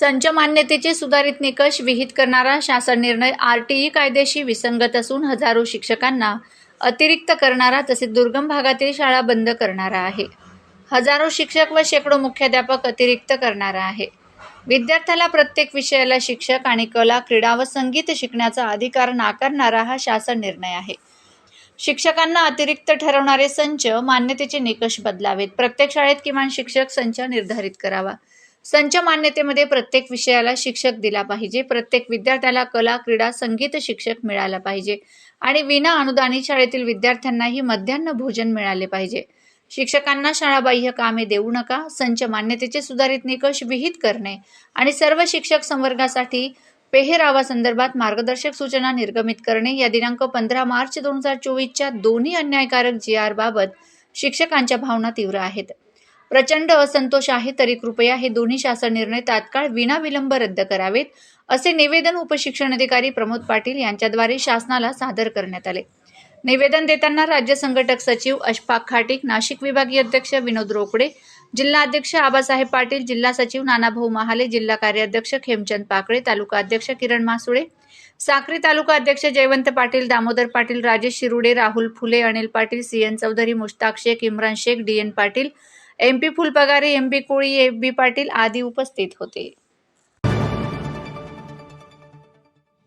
संच मान्यतेचे सुधारित निकष विहित करणारा शासन निर्णय आर टी ई कायद्याशी विसंगत असून हजारो शिक्षकांना अतिरिक्त करणारा तसेच दुर्गम भागातील शाळा बंद करणारा आहे. हजारो शिक्षक व शेकडो मुख्याध्यापक अतिरिक्त करणारा आहे. विद्यार्थ्याला प्रत्येक विषयाला शिक्षक आणि कला क्रीडा व संगीत शिकण्याचा अधिकार नाकारणारा हा शासन निर्णय आहे. शिक्षकांना अतिरिक्त ठरवणारे संच मान्यतेचे निकष बदलावेत. प्रत्येक शाळेत किमान शिक्षक संच निर्धारित करावा. संच मान्यतेमध्ये प्रत्येक विषयाला शिक्षक दिला पाहिजे. प्रत्येक विद्यार्थ्याला कला क्रीडा संगीत शिक्षक मिळाला पाहिजे. आणि विना अनुदानित शाळेतील विद्यार्थ्यांनाही मध्यान्ह भोजन मिळाले पाहिजे. शिक्षकांना शाळाबाह्य कामे देऊ नका संच मान्यतेचे सुधारित निकष विहित करणे आणि सर्व शिक्षक संवर्गासाठी पेहरावासंदर्भात मार्गदर्शक सूचना निर्गमित करणे. या दिनांक पंधरा मार्च दोन हजार चोवीसच्या दोन्ही अन्यायकारक जी आर बाबत शिक्षकांच्या भावना तीव्र आहेत. प्रचंड असंतोष आहे तरी कृपया हे दोन्ही शासन निर्णय तात्काळ विनाविलंब रद्द करावेत असे निवेदन उपशिक्षण अधिकारी प्रमोद पाटील यांच्याद्वारे शासनाला सादर करण्यात आले. निवेदन देताना राज्य संघटक सचिव अशफाक खाटीक नाशिक विभागीय अध्यक्ष विनोद रोकडे जिल्हा अध्यक्ष आबासाहेब पाटील जिल्हा सचिव नानाभाऊ महाले जिल्हा कार्याध्यक्ष खेमचंद पाकळे तालुका अध्यक्ष किरण मासुळे साक्री तालुका अध्यक्ष Jaywant Patil Damodar Patil Rajesh Shirude Rahul Phule Anil Patil C N Chaudhari Mushtaq Shaikh Imran Shaikh D N Patil M P Phulpagare M B Koli F B Patil आदी उपस्थित होते.